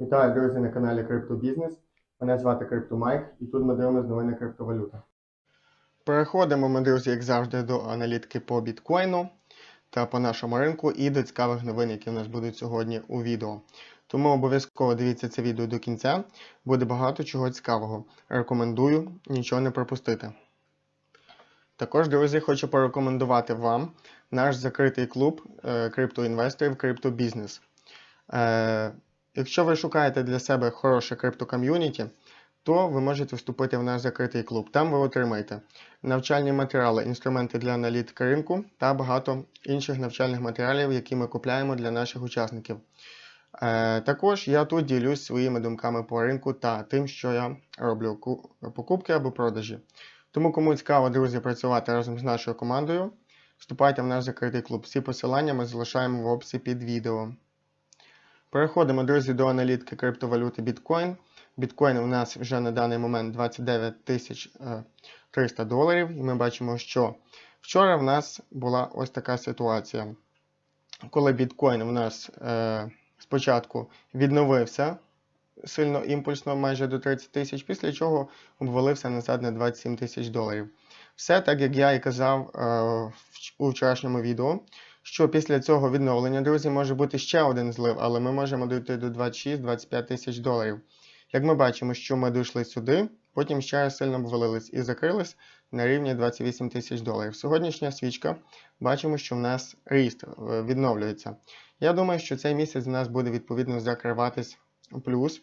Вітаю, друзі, на каналі Криптобізнес. Мене звати CryptoMike і тут ми дивимося новини криптовалюти. Переходимо ми, друзі, як завжди, до аналітики по біткоїну та по нашому ринку і до цікавих новин, які у нас будуть сьогодні у відео. Тому обов'язково дивіться це відео до кінця, буде багато чого цікавого. Рекомендую нічого не пропустити. Також, друзі, хочу порекомендувати вам наш закритий клуб е, криптоінвесторів Криптобізнес. Якщо ви шукаєте для себе хороше криптоком'юніті, то ви можете вступити в наш закритий клуб. Там ви отримаєте навчальні матеріали, інструменти для аналітики ринку та багато інших навчальних матеріалів, які ми купляємо для наших учасників. Е, також я тут ділюсь своїми думками по ринку та тим, що я роблю покупки або продажі. Тому, кому цікаво, друзі, працювати разом з нашою командою, вступайте в наш закритий клуб. Всі посилання ми залишаємо в описі під відео. Переходимо, друзі, до аналітики криптовалюти Bitcoin. Біткоін у нас вже на даний момент 29 е, 300 доларів. І ми бачимо, що вчора в нас була ось така ситуація. Коли біткоін у нас е, спочатку відновився сильно імпульсно, майже до 30 тисяч, після чого обвалився назад на 27 тисяч доларів. Все так, як я і казав е, у вчорашньому відео, що після цього відновлення, друзі, може бути ще один злив, але ми можемо дійти до 26-25 тисяч доларів. Як ми бачимо, що ми дійшли сюди, потім ще раз сильно обвалились і закрились на рівні 28 тисяч доларів. Сьогоднішня свічка, бачимо, що в нас ріст е, відновлюється. Я думаю, що цей місяць у нас буде відповідно закриватись плюс.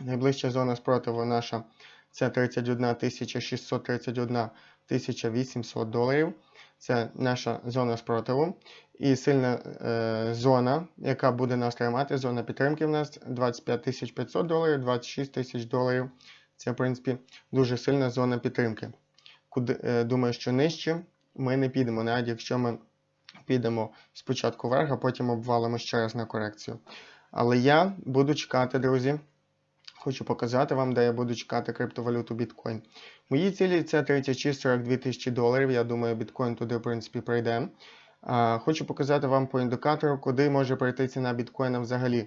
Найближча зона спротиву наша це 31 631 800 доларів. Це наша зона спротиву. І сильна е, зона, яка буде нас тримати, зона підтримки в нас 25 500 доларів, 26 тисяч доларів. Це, в принципі, дуже сильна зона підтримки. Куди, е, думаю, що нижче ми не підемо, навіть якщо ми підемо спочатку вверх, а потім обвалимо ще раз на корекцію. Але я буду чекати, друзі. Хочу показати вам, де я буду чекати криптовалюту біткоін. Мої цілі це 36-42 тисячі доларів. Я думаю, біткоін туди, в принципі, прийде. Хочу показати вам по індикатору, куди може прийти ціна біткоїна взагалі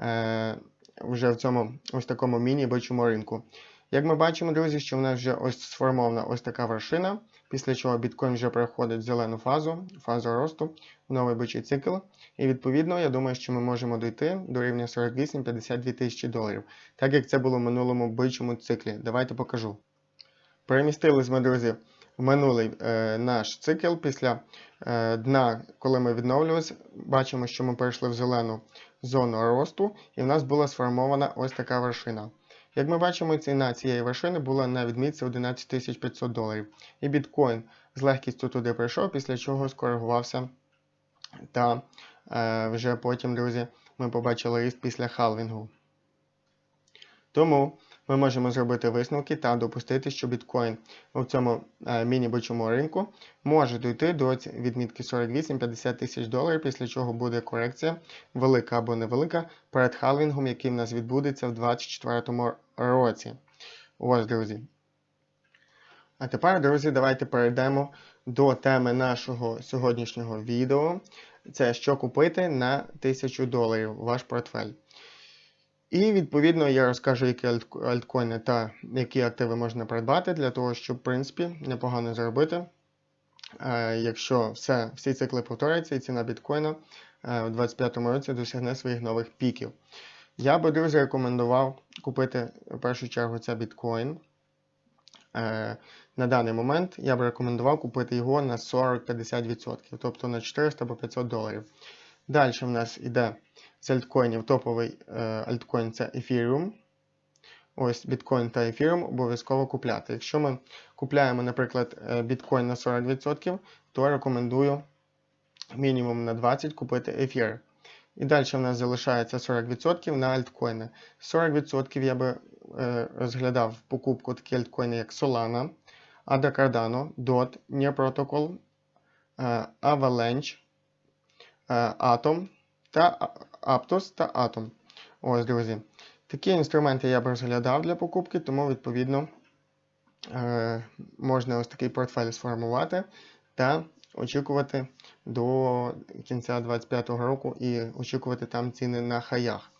е, вже в цьому ось такому міні-бичому ринку. Як ми бачимо, друзі, що в нас вже ось сформована ось така вершина, після чого біткоін вже переходить в зелену фазу, фазу росту, в новий бичий цикл. І відповідно, я думаю, що ми можемо дійти до рівня 48-52 тисячі доларів, так як це було в минулому бичому циклі. Давайте покажу. Перемістились ми, друзі, в минулий е, наш цикл після е, дна, коли ми відновлювалися, бачимо, що ми перейшли в зелену зону росту, і в нас була сформована ось така вершина. Як ми бачимо, ціна цієї вершини була на відмітці 11 500 доларів. І біткоін з легкістю туди прийшов, після чого скоригувався. Та е, вже потім, друзі, ми побачили ріст після халвінгу. Тому ми можемо зробити висновки та допустити, що біткоін у цьому е, міні-бичому ринку може дійти до відмітки 48-50 тисяч доларів, після чого буде корекція, велика або невелика, перед халвінгом, який в нас відбудеться в 2024 році. Ось, друзі. А тепер, друзі, давайте перейдемо до теми нашого сьогоднішнього відео. Це що купити на 1000 доларів ваш портфель. І відповідно я розкажу, які альткоїни та які активи можна придбати для того, щоб, в принципі, непогано заробити. Е, Якщо все, всі цикли повторяться і ціна біткоїна е, у 2025 році досягне своїх нових піків. Я би, друзі, рекомендував купити в першу чергу це біткоін. Е, На даний момент я б рекомендував купити його на 40-50%, тобто на 400 або 500 доларів. Далі в нас йде з альткоїнів топовий е, альткоін це Ethereum. Ось біткоін та Ethereum обов'язково купляти. Якщо ми купляємо, наприклад, е, біткоін на 40%, то рекомендую мінімум на 20% купити ефір. І далі в нас залишається 40% на альткоїни. 40% я би е, розглядав покупку такі альткоїни, як Solana, Ada Cardano, DOT, Near Protocol, Avalanche, е, Atom та А- Aptos та Atom. Ось, друзі. Такі інструменти я б розглядав для покупки, тому, відповідно, е, можна ось такий портфель сформувати та очікувати до кінця 2025 року і очікувати там ціни на хаях.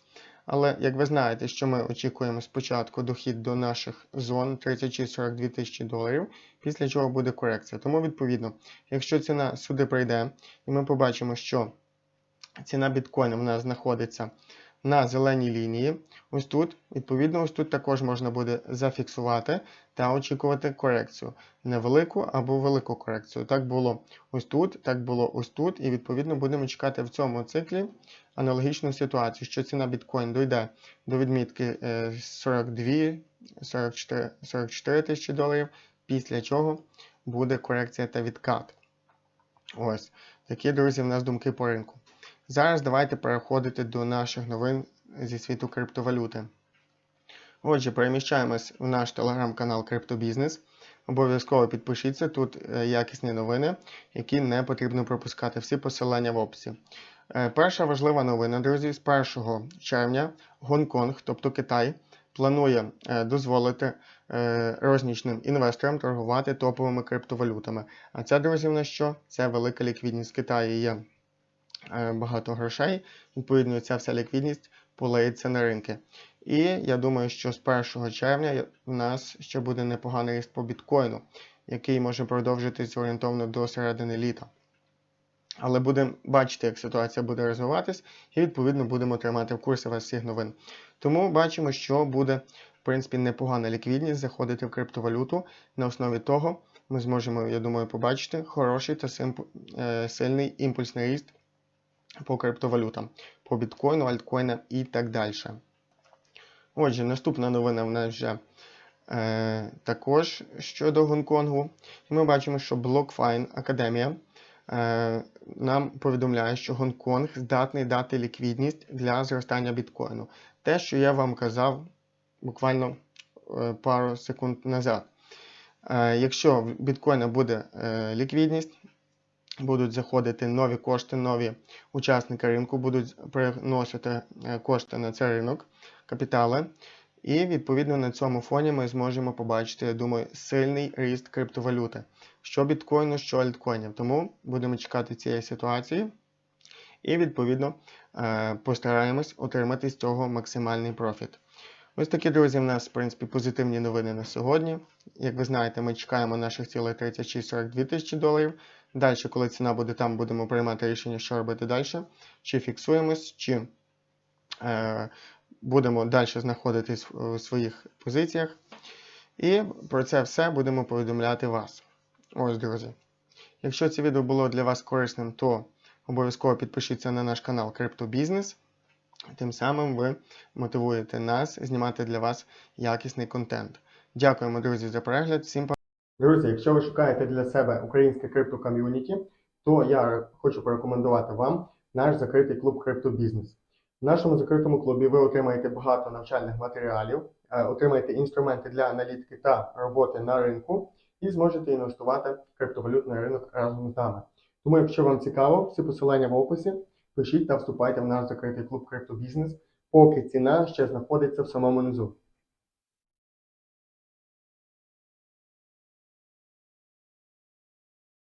Але як ви знаєте, що ми очікуємо спочатку дохід до наших зон 36-42 тисячі доларів, після чого буде корекція. Тому, відповідно, якщо ціна сюди прийде, і ми побачимо, що ціна біткоїна в нас знаходиться на зеленій лінії, ось тут, відповідно, ось тут також можна буде зафіксувати та очікувати корекцію. Невелику або велику корекцію. Так було ось тут, так було ось тут, і відповідно будемо чекати в цьому циклі аналогічну ситуацію, що ціна біткоін дойде до відмітки е, 42 44, 44 тисячі доларів, після чого буде корекція та відкат. Ось такі, друзі, в нас думки по ринку. Зараз давайте переходити до наших новин зі світу криптовалюти. Отже, переміщаємось в наш телеграм-канал Криптобізнес. Обов'язково підпишіться тут е, якісні новини, які не потрібно пропускати. Всі посилання в описі. Е, Перша важлива новина, друзі, з 1 червня Гонконг, тобто Китай, планує е, дозволити рознічним інвесторам торгувати топовими криптовалютами. А це, друзі, в нас що? Це велика ліквідність в Китаї є багато грошей. Відповідно, ця вся ліквідність полиється на ринки. І я думаю, що з 1 червня у нас ще буде непоганий ріст по біткоїну, який може продовжитись орієнтовно до середини літа. Але будемо бачити, як ситуація буде розвиватись, і відповідно будемо тримати в курсі вас всіх новин. Тому бачимо, що буде, в принципі, непогана ліквідність заходити в криптовалюту. На основі того ми зможемо, я думаю, побачити хороший та е, сильний імпульсний ріст по криптовалютам, по біткоїну, альткоїнам і так далі. Отже, наступна новина в нас вже е, також щодо Гонконгу. І ми бачимо, що BlockFine Академія е, нам повідомляє, що Гонконг здатний дати ліквідність для зростання біткоїну. Те, що я вам казав буквально е, пару секунд назад. Е, якщо в біткоїна буде е, ліквідність, будуть заходити нові кошти, нові учасники ринку, будуть приносити е, кошти на цей ринок, капітали. І відповідно на цьому фоні ми зможемо побачити, я думаю, сильний ріст криптовалюти, що біткоїну, що альткоїнів. Тому будемо чекати цієї ситуації і відповідно е, постараємось отримати з цього максимальний профіт. Ось такі, друзі, в нас, в принципі, позитивні новини на сьогодні. Як ви знаєте, ми чекаємо наших цілей 36-42 тисячі доларів. Далі, коли ціна буде там, будемо приймати рішення, що робити далі. Чи фіксуємось, чи е, будемо далі знаходитись у своїх позиціях. І про це все будемо повідомляти вас. Ось, друзі. Якщо це відео було для вас корисним, то обов'язково підпишіться на наш канал Криптобізнес. Тим самим ви мотивуєте нас знімати для вас якісний контент. Дякуємо, друзі, за перегляд. Всім па- Друзі, якщо ви шукаєте для себе українське криптоком'юніті, то я хочу порекомендувати вам наш закритий клуб Криптобізнес. В нашому закритому клубі ви отримаєте багато навчальних матеріалів, е, отримаєте інструменти для аналітики та роботи на ринку і зможете інвестувати в криптовалютний ринок разом з нами. Тому, якщо вам цікаво, всі посилання в описі, пишіть та вступайте в наш закритий клуб Криптобізнес, поки ціна ще знаходиться в самому низу.